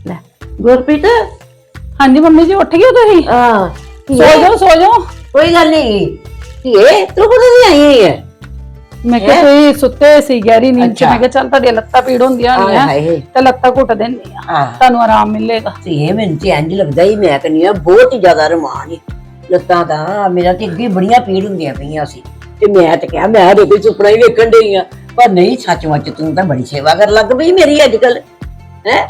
S1: ਲੈ ਗੁਰਬੀਤ
S2: ਹਾਂਜੀ ਮੰਮੀ ਜੀ ਉੱਠ ਗਏ ਹੋ ਤੁਸੀਂ?
S1: ਆ
S2: ਸੋ ਜਾਓ ਸੋ ਜਾਓ।
S1: ਕੋਈ ਗੱਲ ਨਹੀਂ। ਧੀਏ ਤੂੰ ਕਦੋਂ ਦੀ ਆਈ ਹੋਈ ਹੈ?
S2: ਮੈਂ ਕਿਹਾ ਤੁਸੀਂ ਸੁੱਤੇ ਸੀ ਗਹਿਰੀ ਨੀਂਦ ਚ। ਮੈਂ ਕਿਹਾ ਚੱਲ ਤੁਹਾਡੀਆਂ ਲੱਤਾਂ ਪੀੜ ਹੁੰਦੀਆਂ
S1: ਹਾਏ।
S2: ਤੇ ਲੱਤਾਂ ਘੁੱਟ ਦਿੰਨੀ ਆ।
S1: ਹਾਂ।
S2: ਤੁਹਾਨੂੰ ਆਰਾਮ ਮਿਲੇਗਾ।
S1: ਧੀਏ ਮੈਨੂੰ ਤੇ ਇੰਜ ਲੱਗਦਾ ਹੀ ਮੈਂ ਕਹਿੰਦੀ ਆ ਬਹੁਤ ਹੀ ਜ਼ਿਆਦਾ ਰਮਾਨ ਹੈ। ਲੱਤਾਂ ਤਾਂ ਮੇਰਾ ਤੇ ਅੱਗੇ ਬੜੀਆਂ ਪੀੜ ਹੁੰਦੀਆਂ ਪਈਆਂ ਸੀ। ਤੇ ਮੈਂ ਤੇ ਕਿਹਾ, ਮੈਂ ਤਾਂ ਕੋਈ ਸੁਪਨਾ ਹੀ ਵੇਖਣ ਡਈ ਆ। ਪਰ ਨਹੀਂ ਸੱਚ ਮੁੱਚ ਤੂੰ ਤਾਂ ਬੜੀ ਸੇਵਾ ਕਰਨ ਲੱਗ ਪਈ ਮੇਰੀ ਅੱਜ ਕੱਲ ਹੈ?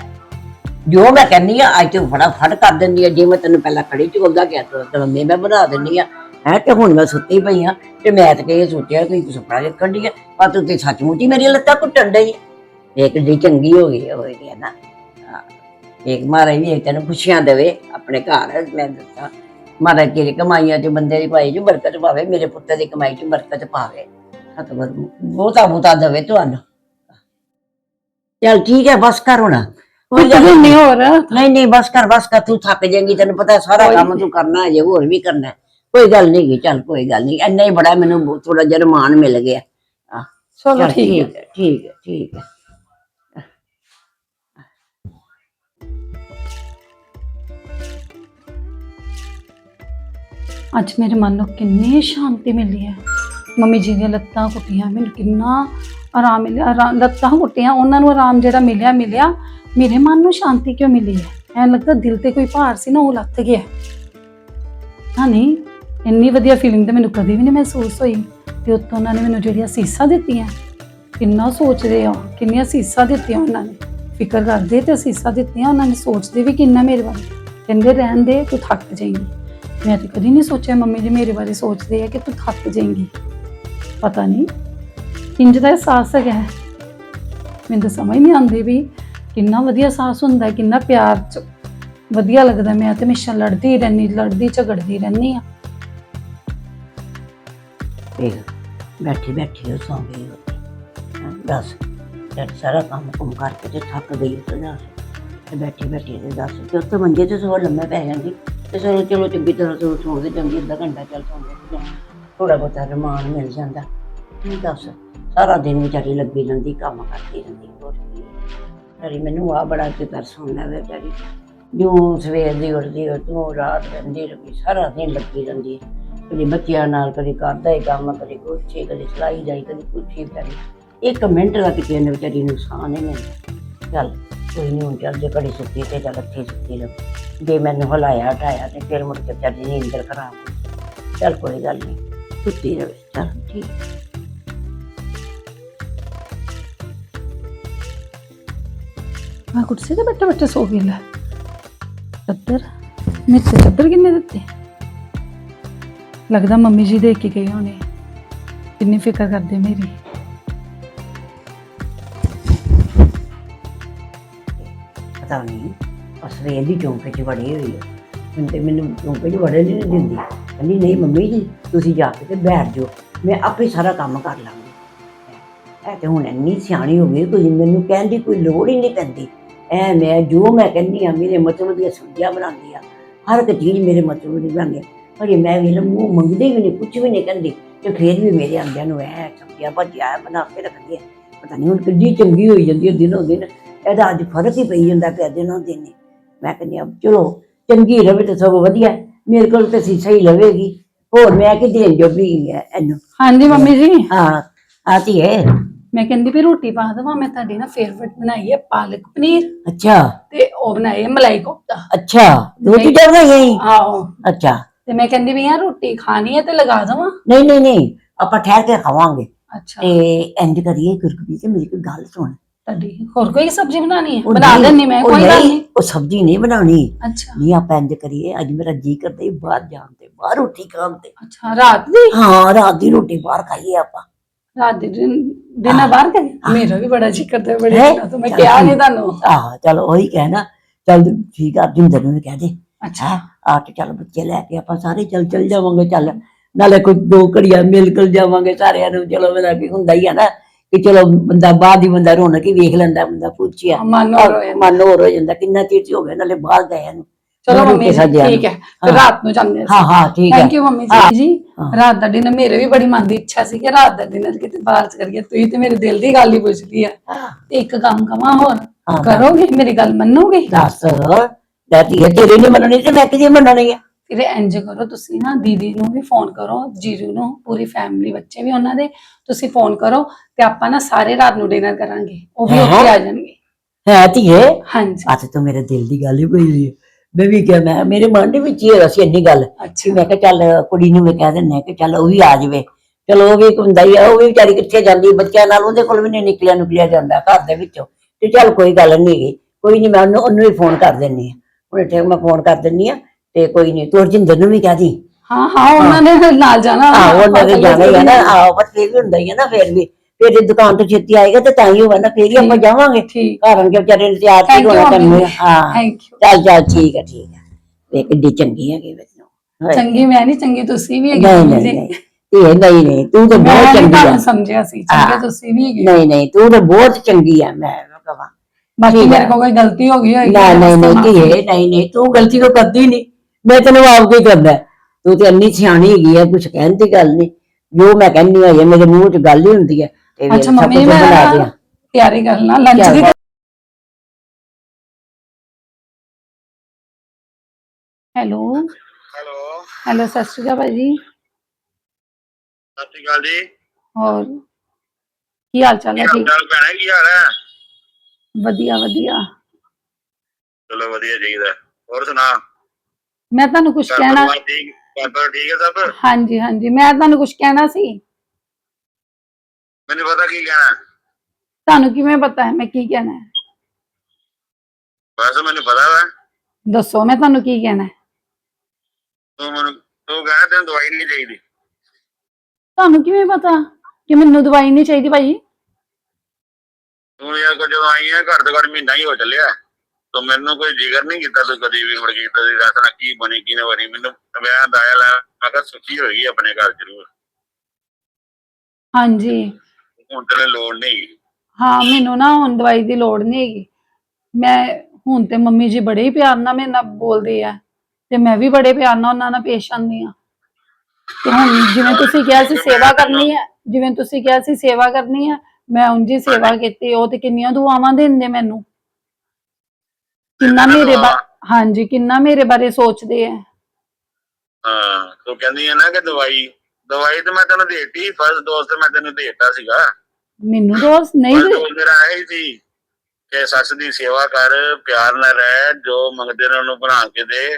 S1: ਜੋ ਮੈਂ ਕਹਿੰਦੀ ਆ, ਅੱਜ ਤੂੰ ਫਟਾਫਟ ਕਰ ਦਿੰਦੀ ਆ। ਜੇ ਮੈਂ ਤੈਨੂੰ ਪਹਿਲਾਂ ਕੜੀ ਚੋਲਦਾ ਗਿਆ ਤੈਨੂੰ ਮੈਂ ਬਣਾ ਦਿੰਦੀ ਆ। ਹੈ, ਤੇ ਹੁਣ ਮੈਂ ਸੁੱਤੀ ਪਈ ਆ, ਤੇ ਮੈਂ ਤਾਂ ਇਹ ਸੋਚਿਆ ਕਿ ਸੁਪਨਾ ਵੇਖਣ ਡਈ ਆ। ਪਰ ਤੂੰ ਤੇ ਸੱਚਮੁੱਚ ਹੀ ਮੇਰੀ ਲੱਤਾਂ ਘੁੱਟਣ ਡਈ ਆ। ਇੱਕ ਚੰਗੀ ਹੋ ਗਈ ਹੋਈ ਹੈ ਨਾ। ਇੱਕ ਮਾਰੇ ਵੀ ਤੈਨੂੰ ਖੁਸ਼ੀਆਂ ਦੇਵੇ ਆਪਣੇ ਘਰ, ਮੈਂ ਦੱਸਾਂ। ਮਾਰਾ ਤੇਰੀ ਕਮਾਈਆਂ ਚ ਬੰਦੇ ਦੀ ਭਾਈ ਚ ਬਰਕਤ ਪਾਵੇ ਮੇਰੇ ਪੁੱਤ ਦੀ ਕਮਾਈ ਚ ਬਰਕਤ ਪਾਵੇ। ਸਤਿਗੁਰ ਬਹੁਤਾ ਬਹੁਤਾ ਦੇਵੇ ਤੁਹਾਨੂੰ। ਚੱਲ ਠੀਕ ਹੈ ਬਸ ਕਰ ਹੁਣ। ਕੋਈ ਗੱਲ
S2: ਨਹੀਂ ਹੋਰ?
S1: ਨਹੀਂ ਨਹੀਂ ਬਸ ਕਰ ਬਸ ਕਰ। ਤੂੰ ਥੱਕ ਜਾਏਂਗੀ ਤੈਨੂੰ ਪਤਾ ਸਾਰਾ ਕੰਮ ਤੂੰ ਕਰਨਾ ਹੈ ਜੇ ਹੋਰ ਵੀ ਕਰਨਾ। ਹੈ। ਕੋਈ ਗੱਲ ਨਹੀਂ ਗੀ ਚੱਲ ਕੋਈ ਗੱਲ ਨਹੀਂ ਇੰਨਾ ਹੀ ਬੜਾ ਮੈਨੂੰ ਥੋੜਾ ਜਿਹਾ ਰਮਾਨ ਮਿਲ ਗਿਆ।
S2: ਚਲੋ ਠੀਕ ਹੈ
S1: ਠੀਕ ਹੈ ਠੀਕ ਹੈ।
S2: ਅੱਜ ਮੇਰੇ ਮਨ ਨੂੰ ਕਿੰਨੀ ਸ਼ਾਂਤੀ ਮਿਲੀ ਹੈ। ਮੰਮੀ ਜੀ ਦੀਆਂ ਲੱਤਾਂ ਘੁੱਟੀਆਂ, ਮੈਨੂੰ ਕਿੰਨਾ ਆਰਾਮ ਮਿਲਿਆ। ਆਰਾਮ- ਲੱਤਾਂ ਘੁੱਟੀਆਂ, ਉਹਨਾਂ ਨੂੰ ਆਰਾਮ ਜਿਹੜਾ ਮਿਲਿਆ ਮਿਲਿਆ। ਮੇਰੇ ਮਨ ਨੂੰ ਸ਼ਾਂਤੀ ਕਿਉਂ ਮਿਲੀ ਹੈ? ਐਂ ਲੱਗਦਾ ਦਿਲ ਤੇ ਕੋਈ ਭਾਰ ਸੀ ਨਾ, ਉਹ ਲੱਥ ਗਿਆ। ਹਾਂ ਨਹੀਂ, ਇੰਨੀ ਵਧੀਆ ਫੀਲਿੰਗ ਤਾਂ ਮੈਨੂੰ ਕਦੇ ਵੀ ਨਹੀਂ ਮਹਿਸੂਸ ਹੋਈ ਤੇ ਉੱਤੋਂ ਉਹਨਾਂ ਨੇ ਮੈਨੂੰ ਜਿਹੜੀਆਂ ਸੀਸਾਂ ਦਿੱਤੀਆਂ, ਕਿੰਨਾ ਸੋਚਦੇ ਆ, ਕਿੰਨੀਆਂ ਸੀਸਾਂ ਦਿੱਤੀਆਂ ਉਹਨਾਂ ਨੇ। ਫਿਕਰ ਕਰਦੇ ਤੇ ਸੀਸਾਂ ਦਿੱਤੀਆਂ ਉਹਨਾਂ ਨੇ, ਸੋਚਦੇ ਵੀ ਕਿੰਨਾ ਮੇਰੇ ਬਾਰੇ ਕਹਿੰਦੇ ਰਹਿਣ ਦੇ, ਤੂੰ ਥੱਕ ਜਾਏਂਗੀ। ਮੈਂ ਤੇ ਕਦੀ ਨਹੀਂ ਸੋਚਿਆ ਮੰਮੀ ਜੀ ਮੇਰੇ ਬਾਰੇ ਸੋਚਦੇ ਆ ਕਿ ਤੂੰ ਥੱਕ ਜਾਏਂਗੀ। ਪਤਾ ਨਹੀਂ ਇੰਜ ਦਾ ਅਹਿਸਾਸ ਹੈਗਾ ਮੈਨੂੰ ਤਾਂ ਸਮਝ ਨਹੀਂ ਆਉਂਦੀ ਵੀ ਕਿੰਨਾ ਵਧੀਆ ਅਹਿਸਾਸ ਹੁੰਦਾ ਕਿੰਨਾ ਪਿਆਰ ਚ ਵਧੀਆ ਲੱਗਦਾ ਮੈਂ ਤੇ ਹਮੇਸ਼ਾ ਲੜਦੀ ਰਹਿੰਦੀ ਲੜਦੀ ਝਗੜਦੀ ਰਹਿੰਦੀ ਆ
S1: ਠੀਕ ਬੈਠੀ ਬੈਠੀ ਉਹ ਸੌਂ ਗਈ ਹੋਤੀ ਹਾਂ, ਦੱਸ ਜਦ ਸਾਰਾ ਕੰਮ ਕੁਮ ਕਰਕੇ ਤੇ ਥੱਕ ਗਈ ਤੇ ਦੱਸ ਤੇ ਬੈਠੀ ਬੈਠੀ ਤੇ ਦੱਸ ਤੇ ਉੱਥੇ ਮੰਜੇ ਤੇ ਸੋ ਲੰਮੇ ਪੈ ਜਾਂਦੀ। ਤੇ ਚਲੋ ਚਲੋ, ਚੰਗੀ ਤਰ੍ਹਾਂ ਤੋਂ ਸੌਂ ਕੇ ਅੱਧਾ ਘੰਟਾ ਚੱਲ ਸੌਂ ਥੋੜਾ ਬਹੁਤਾ ਰਮਾਨ ਮਿਲ ਜਾਂਦਾ। ਨਹੀਂ ਦੱਸ, ਸਾਰਾ ਦਿਨ ਵਿਚਾਰੀ ਲੱਗੀ ਰਹਿੰਦੀ, ਕੰਮ ਕਰਦੀ ਰਹਿੰਦੀ, ਹੋਰ ਕੀ। ਤੇਰੀ ਮੈਨੂੰ ਆ ਬੜਾ ਤੇ ਤਰਸ ਹੁੰਦਾ ਵੇ, ਵਿਚਾਰੀ। ਜੋ ਸਵੇਰ ਦੀ ਉੱਠਦੀ ਉਹ ਤੋਂ ਰਾਤ ਰਹਿੰਦੀ ਰਹੀ, ਸਾਰਾ ਦਿਨ ਲੱਗੀ ਰਹਿੰਦੀ ਕਦੇ ਬੱਚਿਆਂ ਨਾਲ, ਕਦੇ ਕਰਦਾ ਹੀ ਕੰਮ, ਕਦੇ ਕੁਛ ਕਦੇ ਕਦੀ ਜਾਈ ਕਦੇ ਕੁਛ ਹੀ ਵਿਚਾਰੀ। ਇੱਕ ਮਿੰਟ ਦਾ ਕਿਤੇ ਨੇ ਵਿਚਾਰੀ ਨੁਕਸਾਨ ਹੀ ਨਹੀਂ ਮਿਲਦਾ ਚੱਲ ਕੋਈ ਨਹੀਂ ਹੁਣ ਚੱਲ ਜੇ ਘੜੀ ਸੁੱਤੀ ਤੇ ਚੱਲ ਇੱਥੇ ਸੁੱਤੀ ਰਹੇ ਜੇ ਮੈਨੂੰ ਹਲਾਇਆ ਹਟਾਇਆ ਤੇ ਫਿਰ ਮੁੜ ਕੇ ਵਿਚਾਰੀ ਨੀਂਦਰ ਖਰਾਬ ਹੋ ਗਈ। ਚੱਲ ਕੋਈ ਗੱਲ ਨਹੀਂ ਸੁੱਤੀ ਰਵੇ। ਚੱਲ ਠੀਕ।
S2: ਮੈਂ ਕੁਰਸੀ ਤੇ ਬੈਠੇ ਬੈਠੇ ਸੋ ਗਈ ਲੈ। ਚੱਦਰ? ਮੇਰੇ ਤੇ ਚੱਦਰ ਕਿੰਨੇ ਦਿੱਤੇ? ਲੱਗਦਾ ਮੰਮੀ ਜੀ ਦੇ ਕੇ ਗਏ ਹੋਣੇ। ਕਿੰਨੀ ਫਿਕਰ ਕਰਦੇ ਮੇਰੀ।
S1: ਪਤਾ ਨਹੀਂ ਅਸਰੇ ਦੀ ਚੌਂਕੇ 'ਚ ਵੜੀ ਹੋਈ ਹੈ ਮੈਨੂੰ ਤੇ ਮੈਨੂੰ ਚੌਂਕੇ 'ਚ ਵੜਨ ਨਹੀਂ ਦਿੰਦੀ। ਕਹਿੰਦੀ, ਨਹੀਂ ਮੰਮੀ ਜੀ, ਤੁਸੀਂ ਜਾ ਕੇ ਤੇ ਬੈਠ ਜਾਓ। ਮੈਂ ਆਪੇ ਸਾਰਾ ਕੰਮ ਕਰ ਲਾਂਗੀ। ਇਹ ਤੇ ਹੁਣ ਇੰਨੀ ਸਿਆਣੀ ਹੋ ਗਈ ਕੋਈ ਮੈਨੂੰ ਕਹਿਣ ਦੀ ਕੋਈ ਲੋੜ ਹੀ ਨਹੀਂ ਪੈਂਦੀ। ਐ ਮੈਂ ਜੋ ਮੈਂ ਕਹਿੰਦੀ ਆ, ਮੇਰੇ ਮਤਲਬ ਦੀਆਂ ਸਬਜ਼ੀਆਂ ਬਣਾਉਂਦੀ ਆ। ਹਰ ਇੱਕ ਚੀਜ਼ ਮੇਰੇ ਮਤਲਬ ਦੀ ਬਣਾਉਂਦੀ ਆ। ਪਰ ਇਹ ਮੈਂ ਵੀ ਮੂੰਹ ਮੰਗਦੇ ਵੀ ਨਹੀਂ ਕੁਝ ਵੀ ਨਹੀਂ ਕਹਿੰਦੀ, ਤੇ ਫਿਰ ਵੀ ਮੇਰੇ ਆਂਦਿਆਂ ਨੂੰ ਐ ਸਬਜ਼ੀਆਂ ਭਜਿਆ, ਬਣਾ ਕੇ ਰੱਖਦੀ ਆ। ਪਤਾ ਨਹੀਂ ਹੁਣ ਕਿੰਨੀ ਚੰਗੀ ਹੋਈ ਜਾਂਦੀ ਹੈ ਦਿਨੋਂ ਦਿਨ। ਇਹਦਾ ਅੱਜ ਫ਼ਰਕ ਹੀ ਪਈ ਜਾਂਦਾ ਪਿਆ ਦਿਨੋਂ ਦਿਨ ਹੀ। ਮੈਂ ਕਹਿੰਦੀ ਆ ਚਲੋ ਚੰਗੀ ਰਵੇ ਤੇ ਸਭ ਵਧੀਆ। ਹੈ। ਮੇਰੇ ਕੋਲ ਤੇ ਸਹੀ ਲਵੇਗੀ। ਹੋਰ ਮੈਂ ਕੀ ਦੇਣ ਜੋਗੀ ਹੈ ਇਹਨੂੰ।
S2: ਹਾਂਜੀ ਮੰਮੀ ਜੀ।
S1: ਹਾਂ ਆਤੀ ਹੈ
S2: ਮੈਂ ਕਹਿੰਦੀ ਵੀ ਰੋਟੀ ਪਾ ਦੇਵਾਂ ਮੈਂ ਤੁਹਾਡੀ ਨਾ ਫੇਵਰਟ ਬਣਾਈ ਹੈ ਪਾਲਕ ਪਨੀਰ।
S1: ਅੱਛਾ।
S2: ਤੇ ਉਹ ਬਣਾਈ ਹੈ ਮਲਾਈ ਕੋਫਤਾ
S1: ਅੱਛਾ ਰੋਟੀ ਤਾਂ ਬਣਾਈ?
S2: ਆਹੋ।
S1: ਅੱਛਾ।
S2: ਤੇ ਮੈਂ ਕਹਿੰਦੀ ਵੀ ਯਾਰ ਰੋਟੀ ਖਾਣੀ ਹੈ ਤੇ ਲਗਾ ਦੇਵਾਂ।
S1: ਨਹੀਂ ਨਹੀਂ ਨਹੀਂ ਆਪਾਂ ਠਹਿਰ ਕੇ ਖਾਵਾਂਗੇ।
S2: ਅੱਛਾ।
S1: ਤੇ ਇੰਜ ਕਰੀਏ ਗੁਰਗੁਰੀ ਤੇ ਮੇਰੀ ਕੋਈ ਗੱਲ ਸੁਣ।
S2: ਤੁਹਾਡੀ? ਹੋਰ ਕੋਈ ਸਬਜ਼ੀ ਬਣਾਣੀ ਹੈ?
S1: ਉਹ
S2: ਬਣਾ
S1: ਨਹੀਂ,
S2: ਲੈਣੀ ਮੈਂ
S1: ਉਹ
S2: ਕੋਈ ਗੱਲ ਨਹੀਂ
S1: ਉਹ ਸਬਜ਼ੀ ਨਹੀਂ ਬਣਾਉਣੀ।
S2: ਅੱਛਾ।
S1: ਨਹੀਂ ਆਪਾਂ ਇੰਜ ਕਰੀਏ ਅੱਜ ਮੇਰਾ ਜੀ ਕਰਦਾ ਹੀ ਬਾਹਰ ਜਾਣ ਤੇ ਬਾਹਰ ਰੋਟੀ ਖਾਣ ਤੇ।
S2: ਅੱਛਾ ਰਾਤ ਦੀ?
S1: ਹਾਂ ਰਾਤ ਦੀ ਰੋਟੀ ਬਾਹਰ ਖਾਈਏ ਆਪਾਂ।
S2: ਰਾਤ ਦੀ ਦਿਨ ਬਾਹਰ ਕਰੀ ਮੇਰਾ ਵੀ ਬੜਾ ਜੀ ਕਰਦਾ ਹੈ ਬੜੇ
S1: ਹੈਂ?
S2: ਦਿਨਾਂ ਤੋਂ ਮੈਂ
S1: ਚੱਲ
S2: ਕਿਹਾ
S1: ਠੀਕ।
S2: ਨਹੀਂ ਤੁਹਾਨੂੰ।
S1: ਆਹ ਚਲ ਉਹੀ ਕਹਿਣਾ ਚੱਲ ਠੀਕ ਆ ਜਿੰਦਰ ਨੂੰ ਵੀ ਕਹਿ ਦੇ।
S2: ਅੱਛਾ।
S1: ਆ ਚੱਲ ਬੱਚੇ ਲੈ ਕੇ ਆਪਾਂ ਸਾਰੇ ਚੱਲ ਚੱਲ ਜਾਵਾਂਗੇ ਚੱਲ। ਨਾਲੇ ਕੋਈ ਦੋ ਘੜੀਆਂ ਮਿਲ ਕੇ ਜਾਵਾਂਗੇ ਸਾਰਿਆਂ ਨੂੰ ਚਲੋ ਮੇਰਾ ਵੀ ਹੁੰਦਾ ਹੀ ਆ ਨਾ। ਕਿ ਚਲੋ ਬੰਦਾ ਬਾਹਰ ਦੀ ਬੰਦਾ ਰੌਣਕ ਹੀ ਵੇਖ ਲੈਂਦਾ ਬੰਦਾ ਪੁੱਛਿਆ।
S2: ਮਨ ਹੋਰ ਹੋਇਆ
S1: ਮਨ ਹੋਰ ਹੋ ਜਾਂਦਾ ਕਿੰਨਾ ਚਿਰ ਹੋ ਗਿਆ ਨਾਲੇ ਬਾਹਰ ਗਏ ਨੂੰ।
S2: ਚਲੋ ਮੰਮੀ ਜੀ ਠੀਕ ਹੈ ਫਿਰ
S1: ਹਾਂ।
S2: ਰਾਤ ਨੂੰ ਜਾਂਦੇ ਹਾਂ
S1: ਹਾਂ ਹਾਂ ਠੀਕ ਹੈ।
S2: ਥੈਂਕ ਯੂ ਮੰਮੀ
S1: ਹਾਂ।
S2: ਜੀ ਜੀ
S1: ਹਾਂ।
S2: ਰਾਤ ਦਾ ਡਿਨਰ ਮੇਰੇ ਵੀ ਬੜੀ ਮਨ ਦੀ ਇੱਛਾ ਸੀ ਕਿ ਰਾਤ ਦਾ ਡਿਨਰ ਕਿਤੇ ਬਾਹਰ ਚ ਕਰੀਏ। ਤੁਸੀਂ ਤੇ ਮੇਰੇ ਦਿਲ ਦੀ ਗੱਲ ਹੀ ਪੁੱਛਦੀ ਆ। ਤੇ ਇੱਕ ਕੰਮ ਕਵਾਂ ਹੋਰ?
S1: ਹਾਂ।
S2: ਕਰੋਗੇ? ਮੇਰੀ ਗੱਲ ਮੰਨੋਗੇ?
S1: ਦੱਸ। ਦਾਦੀ ਇਹ ਤੇਰੀ ਨਹੀਂ ਮੰਨਣੀ ਤੇ ਮੈਂ ਕਿਹਦੀ ਮੰਨਣੀ ਆ?
S2: ਫਿਰ ਇੰਜ ਕਰੋ ਤੁਸੀਂ ਨਾ ਦੀਦੀ ਨੂੰ ਵੀ ਫੋਨ ਕਰੋ ਜੀਜੂ ਨੂੰ ਪੂਰੀ ਫੈਮਿਲੀ ਬੱਚੇ ਵੀ ਉਹਨਾਂ ਦੇ ਤੁਸੀਂ ਫੋਨ ਕਰੋ ਤੇ ਆਪਾਂ ਨਾ ਸਾਰੇ ਰਾਤ ਨੂੰ ਡਿਨਰ ਕਰਾਂਗੇ ਉਹ ਵੀ? ਉੱਥੇ ਆ ਜਾਣਗੇ।
S1: ਹੈ ਧੀਏ?
S2: ਹਾਂਜੀ।
S1: ਅੱਜ ਤਾਂ ਮੇਰੇ ਦਿਲ ਦੀ ਗੱਲ ਹੀ ਪਈ ਹੋਈ ਹੈ ਮੈਂ ਵੀ ਕਿਹਾ ਮੈਂ ਮੇਰੇ ਮਨ ਦੇ ਵਿੱਚ ਹੀ ਹੈਗਾ ਸੀ ਇੰਨੀ ਗੱਲ ਕਿ
S2: ਅੱਛਾ।
S1: ਮੈਂ ਕਿਹਾ ਚੱਲ ਕੁੜੀ ਨੂੰ ਵੀ ਕਹਿ ਦਿੰਨੇ ਕਿ ਚੱਲ ਉਹ ਵੀ ਆ ਜਾਵੇ। ਚਲੋ ਉਹ ਵੀ ਇੱਕ ਹੁੰਦਾ ਹੀ ਆ ਉਹ ਵੀ ਵਿਚਾਰੀ ਕਿੱਥੇ ਜਾਂਦੀ ਬੱਚਿਆਂ ਨਾਲ ਉਹਦੇ ਕੋਲ ਵੀ ਨਹੀਂ ਨਿਕਲਿਆ ਨੁਕਲਿਆ ਜਾਂਦਾ ਘਰ ਦੇ ਵਿੱਚੋਂ। ਤੇ ਚੱਲ ਕੋਈ ਗੱਲ ਨਹੀਂ ਗੀ ਕੋਈ ਨਹੀਂ ਮੈਂ ਉਹਨੂੰ ਉਹਨੂੰ ਵੀ ਫੋਨ ਕਰ ਦਿੰਨੀ ਆ ਹੁਣ ਠੀਕ ਮੈਂ ਫੋਨ ਕਰ ਦਿੰਨੀ ਆ ਤੇ ਕੋਈ ਨਹੀਂ ਤੂੰ ਰਜਿੰਦਰ ਨੂੰ ਵੀ ਕਹਿ ਦੀ।
S2: ਹਾਂ ਹਾਂ ਉਹਨਾਂ ਨੇ ਨਾਲ ਜਾਣਾ।
S1: ਆਹੋ ਉਹਨਾਂ
S2: ਆਪਾਂ
S1: ਜਾਣਾ ਹੀ ਆ ਨਾ। ਆਹੋ ਪਰ ਫਿਰ ਵੀ ਹੁੰਦਾ ਹੀ ਆ ਨਾ ਫਿਰ ਵੀ। ਫਿਰ ਇਹ ਦੁਕਾਨ ਤੋਂ ਛੇਤੀ ਆਏਗਾ ਤੇ ਤਾਂ ਹੀ ਹੋਵਾ ਨਾ ਫਿਰ ਹੀ ਆਪਾਂ ਜਾਵਾਂਗੇ। ਘਰ ਕੇ ਵਿਚਾਰੇ ਨੇ ਤਿਆਰ ਹੀ ਹੋਣਾ ਕਰਨੇ। ਹਾਂ।
S2: ਥੈਂਕ ਯੂ
S1: ਚੱਲ ਚੱਲ ਠੀਕ ਹੈ ਠੀਕ ਹੈ ਵੇ ਕਿੱਡੀ ਚੰਗੀ ਹੈਗੀ ਮੈਨੂੰ।
S2: ਚੰਗੀ ਮੈਂ ਨਹੀਂ ਚੰਗੀ ਤੁਸੀਂ ਵੀ ਹੈਗੇ
S1: ਨਹੀਂ
S2: ਜੀ।
S1: ਇਹ ਨਹੀਂ ਨਹੀਂ ਤੂੰ ਤਾਂ ਬਹੁਤ ਚੰਗੀ ਆ।
S2: ਸਮਝਿਆ ਸੀ ਚੰਗੇ। ਤੁਸੀਂ ਵੀ ਹੈਗੇ।
S1: ਨਹੀਂ ਨਹੀਂ ਤੂੰ ਤਾਂ ਬਹੁਤ ਚੰਗੀ ਆ ਮੈਂ ਕਹਾਂ
S2: ਬਾਕੀ ਮੇਰੇ। ਕੋਲ ਕੋਈ ਗਲਤੀ ਹੋ ਗਈ ਹੋਏਗੀ
S1: ਨਹੀਂ ਨਹੀਂ ਨਹੀਂ ਨਹੀਂ ਤੂੰ ਗਲਤੀ ਕੋ ਕਰਦੀ ਨਹੀਂ। ਮੈਂ ਤੈਨੂੰ ਆਪ ਕੀ ਕਰਦਾ ਤੂੰ ਤੇ ਇੰਨੀ ਸਿਆਣੀ ਹੈਗੀ ਹੈ ਕੁਛ ਕਹਿਣ ਦੀ ਗੱਲ ਨਹੀਂ। ਜੋ ਮੈਂ ਕਹਿੰਦੀ ਹੋਈ ਹੈ ਮੇਰੇ ਮੂੰਹ 'ਚ ਗੱਲ ਹੀ ਹੁੰਦੀ ਹੈ ਤੇ
S2: ਅੱਛਾ
S1: ਸਭ
S2: ਮੰਮੀ
S1: ਕੁਝ
S2: ਮੈਂ
S1: ਬਣਾ ਦਿਆਂ।
S2: ਤਿਆਰੀ ਕਰਨਾ ਲੰਚ
S1: ਚੱਲ।
S2: ਦੀ ਹੈਲੋ।
S3: ਹੈਲੋ।
S2: ਹੈਲੋ ਸਤਿ ਸ਼੍ਰੀ ਅਕਾਲ ਭਾਜੀ।
S3: ਸਤਿ ਸ਼੍ਰੀ ਅਕਾਲ ਜੀ।
S2: ਹੋਰ ਕੀ ਹਾਲ ਚਾਲ ਹੈ ਠੀਕ?
S3: ਚਾਲ ਭੈਣਾ ਕੀ ਹਾਲ ਹੈ?
S2: ਵਧੀਆ ਵਧੀਆ।
S3: ਚਲੋ ਵਧੀਆ ਚਾਹੀਦਾ। ਹੋਰ ਸੁਣਾ।
S2: ਮੈਂ ਤੁਹਾਨੂੰ ਕੁਝ
S3: ਘਰ
S2: ਕਹਿਣਾ
S3: ਪਰਿਵਾਰ ਠੀਕ ਘਰ ਪਰਿਵਾਰ ਠੀਕ ਹੈ ਸਭ?
S2: ਹਾਂਜੀ ਹਾਂਜੀ। ਮੈਂ ਤੁਹਾਨੂੰ ਕੁਝ ਕਹਿਣਾ ਸੀ।
S3: ਮੈਨੂੰ ਪਤਾ ਕੀ ਕਹਿਣਾ।
S2: ਤੁਹਾਨੂੰ ਕਿਵੇਂ ਪਤਾ ਹੈ? ਮੈਂ ਕੀ ਕਹਿਣਾ ਹੈ?
S3: ਬਸ ਮੈਨੂੰ ਪਤਾ ਵਾ।
S2: ਦੱਸੋ ਮੈਂ ਤੁਹਾਨੂੰ ਕੀ ਕਹਿਣਾ ਹੈ?
S3: ਤੂੰ ਮੈਨੂੰ ਤੂੰ ਕਹਿਣਾ ਤੈਨੂੰ ਦਵਾਈ ਨਹੀਂ ਚਾਹੀਦੀ।
S2: ਤੁਹਾਨੂੰ ਕਿਵੇਂ ਪਤਾ ਕਿ ਮੈਨੂੰ ਦਵਾਈ ਨਹੀਂ ਚਾਹੀਦੀ ਭਾਜੀ
S3: ਤੂੰ ਯਾਰ ਕੋ ਜਦੋਂ ਆਈ ਹੈ ਘਰ ਤੋਂ ਘਰ ਮਹੀਨਾ ਹੀ ਹੋ ਚੱਲਿਆ। ਤੋ ਮੈਨੂੰ ਕੋਈ ਜ਼ਿਕਰ ਨਹੀਂ ਕੀਤਾ ਤੂੰ ਕਦੀ ਵੀ ਮੁੜ ਕੇ ਤੇਰੀ ਰਸਨਾ ਕੀ ਬਣੀ ਕੀ ਨਾ ਬਣੀ। ਮੈਨੂੰ ਵਿਆਹ ਦਾ ਆਇਆ ਲੈ ਮੈਂ ਕਿਹਾ ਸੁਖੀ ਹੋਈ ਆਪਣੇ ਘਰ ਜ਼ਰੂਰ।
S2: ਹਾਂਜੀ।
S3: ਹੁਣ ਤੇਰੇ ਲੋੜ ਨਹੀਂ
S2: ਹਾਂ ਮੈਨੂੰ ਨਾ ਹੁਣ ਦਵਾਈ ਦੀ ਲੋੜ ਨਹੀਂ ਹੈਗੀ। ਮੈਂ ਹੁਣ ਤੇ ਮੰਮੀ ਜੀ ਬੜੇ ਹੀ ਪਿਆਰ ਨਾਲ ਮੇਰੇ ਨਾਲ ਬੋਲਦੇ ਆ। ਤੇ ਮੈਂ ਵੀ ਬੜੇ ਪਿਆਰ ਨਾਲ ਉਹਨਾਂ ਨਾਲ ਪੇਸ਼ ਆਉਂਦੀ ਆ ਤੇ ਹੁਣ ਜਿਵੇਂ ਤੁਸੀਂ ਕਿਹਾ ਸੀ ਸੇਵਾ ਕਰਨੀ ਹੈ ਜਿਵੇਂ ਤੁਸੀਂ ਕਿਹਾ ਸੀ ਸੇਵਾ ਕਰਨੀ ਹੈ ਮੈਂ ਉਂਝ ਹੀ ਸੇਵਾ ਕੀਤੀ ਉਹ ਤੇ ਕਿੰਨੀਆਂ ਦੁਆਵਾਂ ਦਿੰਦੇ ਮੈਨੂੰ। ਕਿੰਨਾ ਮੇਰੇ ਬਾ ਹਾਂਜੀ ਕਿੰਨਾ ਮੇਰੇ ਬਾਰੇ ਸੋਚਦੇ ਆ
S3: ਹਾਂ ਤੂੰ ਕਹਿੰਦੀ ਹੈ ਨਾ ਕਿ ਦਵਾਈ ਦਵਾਈ ਤੇ ਮੈਂ ਤੈਨੂੰ ਦੇਤੀ ਫਸਟ ਡੋਜ਼ ਤੇ ਮੈਂ ਤੈਨੂੰ ਦੇਤਾ ਸੀਗਾ।
S2: ਮੈਨੂੰ ਦੋਸਤ ਨਹੀਂ ਦੇ-
S3: ਡੋਜ਼ ਮੇਰਾ ਇਹ ਸੀ ਕਿ ਸੱਸ ਦੀ ਸੇਵਾ ਕਰ ਪਿਆਰ ਨਾਲ ਰਹਿ ਜੋ ਮੰਗਦੇ ਨੇ ਉਹਨੂੰ ਬਣਾ ਕੇ ਦੇ।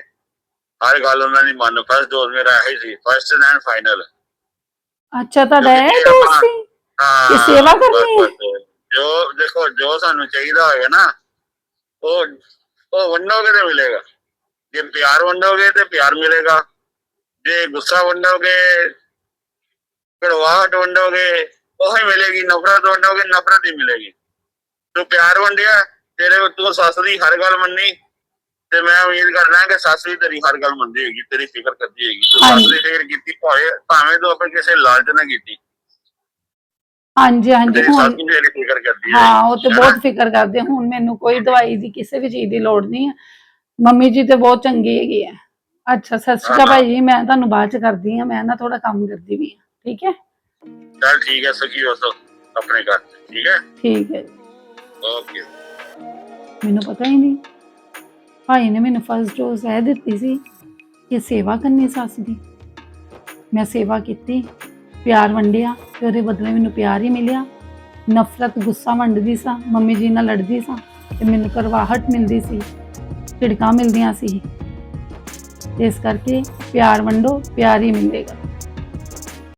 S3: ਹਰ ਗੱਲ ਉਹਨਾਂ ਦੀ ਮੰਨ ਫਸਟ ਡੋਜ਼ ਮੇਰਾ ਇਹ ਸੀ ਫਸਟ ਐਂਡ ਫਾਈਨਲ
S2: ਅੱਛਾ ਤੁਹਾਡਾ ਦੋਸਤ
S3: ਆਪਾਂ-
S2: ਸੀ?
S3: ਹਾਂ
S2: ਕਿ ਸੇਵਾ ਕਰਨੀ ਹੈ?
S3: ਜੋ ਦੇਖੋ ਜੋ ਸਾਨੂੰ ਚਾਹੀਦਾ ਹੋਏਗਾ ਨਾ ਉਹ ਉਹ ਵੰਡੋਗੇ ਤੇ ਮਿਲੇਗਾ। ਜੇ ਪਿਆਰ ਵੰਡੋਗੇ ਤੇ ਪਿਆਰ ਮਿਲੇਗਾ। ਜੇ ਗੁੱਸਾ ਵੰਡੋਗੇ ਕੜਵਾਹਟ ਵੰਡੋਗੇ ਉਹ ਹੀ ਮਿਲੇਗੀ ਨਫ਼ਰਤ ਵੰਡੋਗੇ ਨਫ਼ਰਤ ਹੀ ਮਿਲੇਗੀ। ਤੂੰ ਪਿਆਰ ਵੰਡਿਆ ਤੇਰੇ ਤੂੰ ਸੱਸ ਦੀ ਹਰ ਗੱਲ ਮੰਨੀ ਤੇ ਮੈਂ ਉਮੀਦ ਕਰਦਾ ਕਿ ਸੱਸ ਵੀ ਤੇਰੀ ਹਰ ਗੱਲ ਮੰਨਦੀ ਹੋਏਗੀ ਤੇਰੀ ਫਿਕਰ ਕਰਦੀ ਹੋਏਗੀ। ਤੂੰ ਸੱਸ। ਦੀ ਫਿਕਰ ਕੀਤੀ ਭਾਵੇਂ ਭਾਵੇਂ ਤੂੰ ਆਪਣੇ ਕਿਸੇ ਲਾਲਚ ਨਾਲ ਕੀਤੀ।
S2: ਹਾਂਜੀ ਹਾਂਜੀ
S3: ਸੱਸ
S2: ਹੁਣ
S3: ਵੀ ਤੇਰੀ ਫਿਕਰ ਕਰਦੀ ਹੈ।
S2: ਹਾਂ ਉਹ ਤੇ ਬਹੁਤ ਫਿਕਰ ਕਰਦੇ। ਹੁਣ ਮੈਨੂੰ ਕੋਈ ਦਵਾਈ ਦੀ ਕਿਸੇ ਵੀ ਚੀਜ਼ ਦੀ ਲੋੜ ਨਹੀਂ ਹੈ ਮੰਮੀ ਜੀ ਤੇ ਬਹੁਤ ਚੰਗੀ ਹੈਗੀ ਹੈ ਅੱਛਾ ਸਤਿ ਸ਼੍ਰੀ ਅਕਾਲ ਭਾਈ ਜੀ ਮੈਂ ਤੁਹਾਨੂੰ ਬਾਅਦ ਚ ਕਰਦੀ ਹਾਂ ਮੈਂ ਨਾ ਥੋੜਾ ਕੰਮ ਕਰਦੀ ਵੀ ਹਾਂ ਠੀਕ ਹੈ?
S3: ਚੱਲ ਠੀਕ ਹੈ ਸੁਖੀ ਹੋ ਸੋ ਆਪਣੇ ਘਰ ਠੀਕ ਹੈ?
S2: ਠੀਕ ਹੈ ਜੀ।
S3: ਓਕੇ
S2: ਮੈਨੂੰ ਪਤਾ ਹੀ ਨਹੀਂ। ਭਾਈ ਨੇ ਮੈਨੂੰ ਫਸਟ ਡੋਜ਼ ਇਹ ਦਿੱਤੀ ਸੀ ਕਿ ਸੇਵਾ ਕਰਨੀ ਸੱਸ ਦੀ। ਮੈਂ ਸੇਵਾ ਕੀਤੀ। ਪਿਆਰ ਵੰਡਿਆ ਤੇ ਉਹਦੇ ਬਦਲੇ ਮੈਨੂੰ ਪਿਆਰ ਹੀ ਮਿਲਿਆ। ਨਫ਼ਰਤ, ਗੁੱਸਾ ਵੰਡਦੀ ਸਾਂ, ਮੰਮੀ ਜੀ ਨਾਲ ਲੜਦੀ ਸਾਂ ਤੇ ਮੈਨੂੰ ਕਰਵਾਹਟ ਮਿਲਦੀ ਸੀ, ਝਿੜਕਾਂ ਮਿਲਦੀਆਂ ਸੀ। ਇਸ ਕਰਕੇ ਪਿਆਰ ਵੰਡੋ, ਪਿਆਰ ਹੀ ਮਿਲੇਗਾ।